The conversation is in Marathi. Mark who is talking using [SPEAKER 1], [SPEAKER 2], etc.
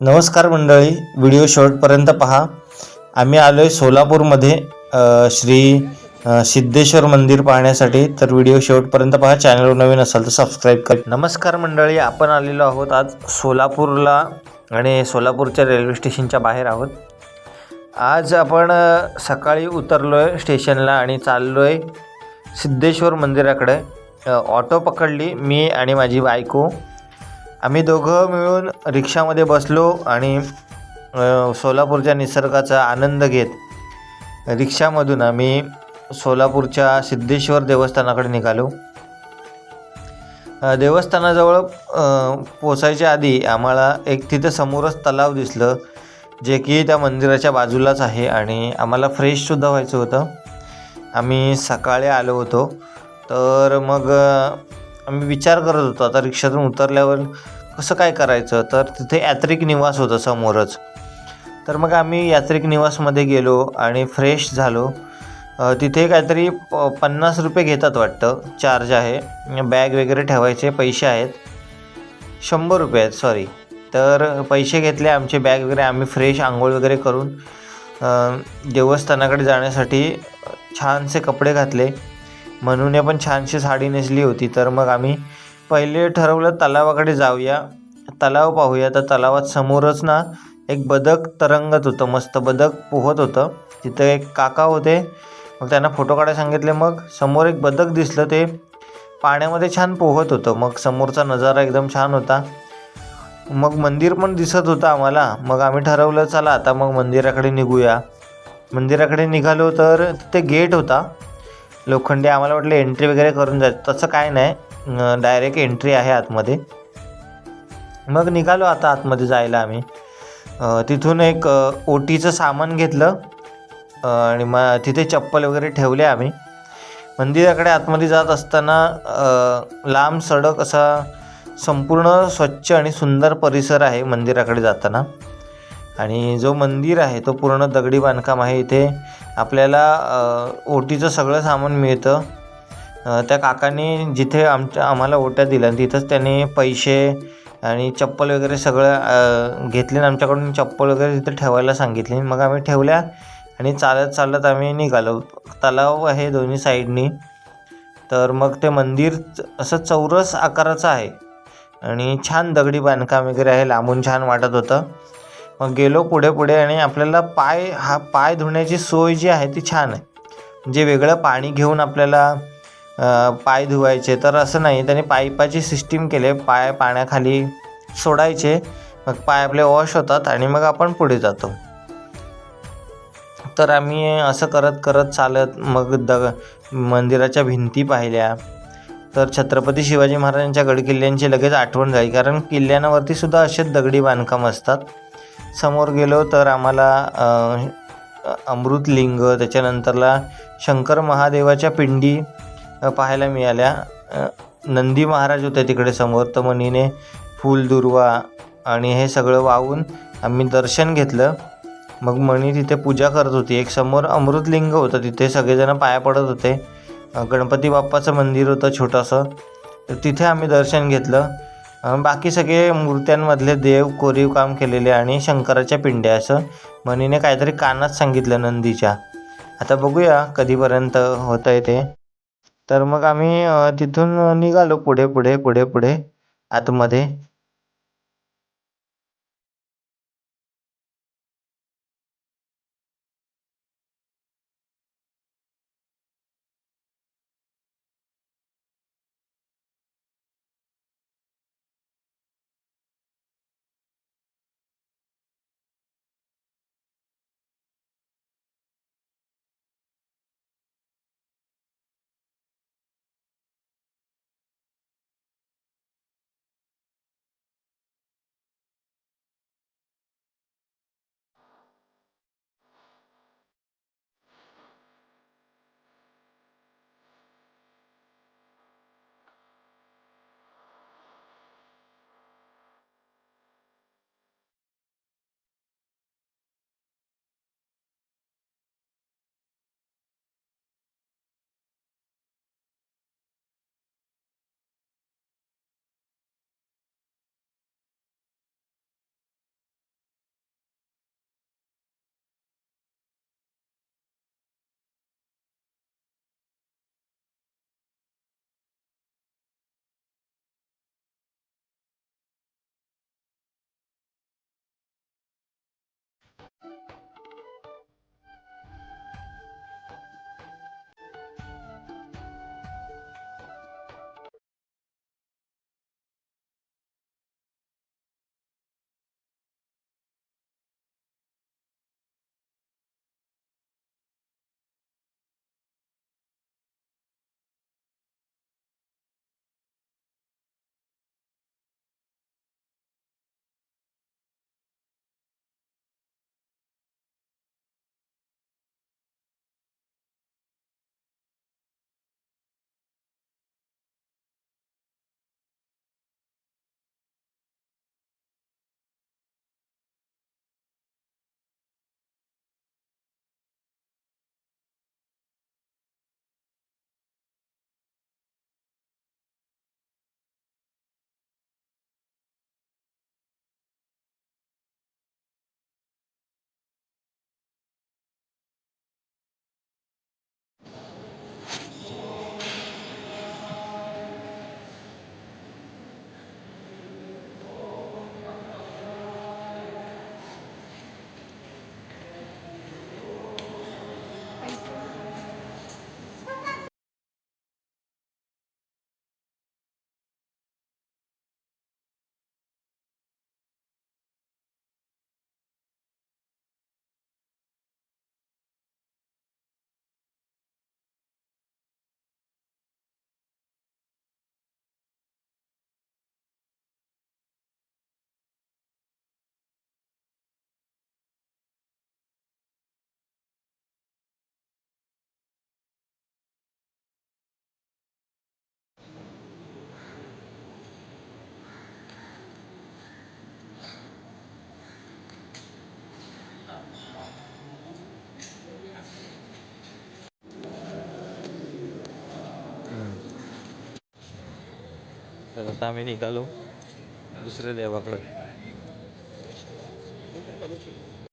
[SPEAKER 1] नमस्कार मंडळी व्हिडिओ शेवटपर्यंत पहा. आम्ही आलो आहे सोलापूरमध्ये श्री सिद्धेश्वर मंदिर पाहण्यासाठी. तर व्हिडिओ शेवटपर्यंत पहा चॅनलवर नवीन असाल तर सबस्क्राईब कर. नमस्कार मंडळी आपण आलेलो आहोत आज सोलापूरला आणि सोलापूरच्या रेल्वे स्टेशनच्या बाहेर आहोत. आज आपण सकाळी उतरलो आहे स्टेशनला आणि चाललो आहे सिद्धेश्वर मंदिराकडे. ऑटो पकडली मी आणि माझी बायको. आम्ही दोघं मिळून रिक्षामध्ये बसलो आणि सोलापूरच्या निसर्गाचा आनंद घेत रिक्षामधून आम्ही सोलापूरच्या सिद्धेश्वर देवस्थानाकडे निघालो. देवस्थानाजवळ पोचायच्या आधी आम्हाला एक तिथं समोरच तलाव दिसलं जे की त्या मंदिराच्या बाजूलाच आहे आणि आम्हाला फ्रेशसुद्धा व्हायचं होतं. आम्ही सकाळी आलो होतो. तर मग आम्ही विचार करत होतो आता रिक्षातून उतरल्यावर कसं काय करायचं? तर तिथे यात्रिक निवास होतं समोरच. तर मग आम्ही यात्रिक निवासमध्ये गेलो आणि फ्रेश झालो. तिथे काहीतरी प पन्नास रुपये घेतात वाटतं. चार्ज आहे. बॅग वगैरे ठेवायचे पैसे आहेत. शंभर रुपये आहेत सॉरी तर पैसे घेतले आमचे बॅग वगैरे आम्ही फ्रेश आंघोळ वगैरे करून देवस्थानाकडे जाण्यासाठी छानसे कपडे घातले. म्हणून पण छानशी साडी नेसली होती. तर मग आम्ही पहिले ठरवलं तलावाकडे जाऊया. तलाव पाहूया. तर तलावात समोरच ना एक बदक तरंगत होतं. मस्त बदक पोहत होतं. तिथं एक काका होते. मग त्यांना फोटो काढायला सांगितले. मग समोर एक बदक दिसलं. ते पाण्यामध्ये छान पोहत होतं. मग समोरचा नजारा एकदम छान होता. मग मंदिर पण दिसत होतं आम्हाला. मग आम्ही ठरवलं चला आता मग मंदिराकडे निघूया. मंदिराकडे निघालो तर तिथे गेट होता. लोखंडी आम्हाला वाटलं एंट्री वगैरे करून जायचं तसं काय नाही. डायरेक्ट एंट्री आहे आतमध्ये. मग निघालो आता आतमध्ये जायला आम्ही. तिथून एक ओटीचं सामान घेतलं. आणि मग तिथे चप्पल वगैरे ठेवले आम्ही. मंदिराकडे आतमध्ये जात असताना लांब सडक असा संपूर्ण स्वच्छ आणि सुंदर परिसर आहे मंदिराकडे जाताना. आणि जो मंदिर आहे तो पूर्ण दगडी बांधकाम आहे इथे. आपल्याला ओटीचं सगळं सामान मिळतं. त्या काकांनी जिथे आमच्या आम्हाला ओट्या दिल्या तिथंच त्यांनी पैसे आणि चप्पल वगैरे सगळं घेतले आणि आमच्याकडून चप्पल वगैरे तिथे ठेवायला सांगितली. मग आम्ही ठेवल्या आणि चालत चालत आम्ही निघालो. तलाव आहे दोन्ही साईडनी. तर मग ते मंदिर असं चौरस आकाराचं आहे. आणि छान दगडी बांधकाम वगैरे आहे. लांबून छान वाटत होतं. गेलो पुढे पुढे आणि आपल्याला पाय हा पाय धुण्याची सोय जी आहे ती छान आहे. म्हणजे वेगळं पाणी घेऊन आपल्याला पाय धुवायचे तर असं नाही. त्याने पाईपाची सिस्टीम केले. पाय पाण्याखाली सोडायचे. मग पाय आपले वॉश होतात आणि मग आपण पुढे जातो. तर आम्ही असं करत करत चालत मग दग मंदिराच्या भिंती पाहिल्या. तर छत्रपती शिवाजी महाराजांच्या गडकिल्ल्यांची लगेच आठवण झाली कारण किल्ल्यांवरती सुद्धा असेच दगडी बांधकाम असतात. समोर गेलो तर आम्हाला अमृतलिंग त्याच्यानंतरला शंकर महादेवाच्या पिंडी पाहायला मिळाल्या. नंदी महाराज होते तिकडे समोर तर मनीने फूल दुर्वा आणि हे सगळं वाहून आम्ही दर्शन घेतलं. मग मणी तिथे पूजा करत होती. एक समोर अमृतलिंग होतं. तिथे सगळेजण पाया पडत होते. गणपती बाप्पाचं मंदिर होतं छोटंसं. तर तिथे आम्ही दर्शन घेतलं. बाकी सगळे मूर्त्यांमधले देव कोरीव काम केलेले आणि शंकराच्या पिंड्या असं मनीने काहीतरी कानात सांगितलं नंदीच्या. आता बघूया कधीपर्यंत होतं आहे ते. तर मग आम्ही तिथून निघालो पुढे पुढे पुढे पुढे आतमध्ये. तर आता आम्ही निघालो दुसऱ्या देवाकडे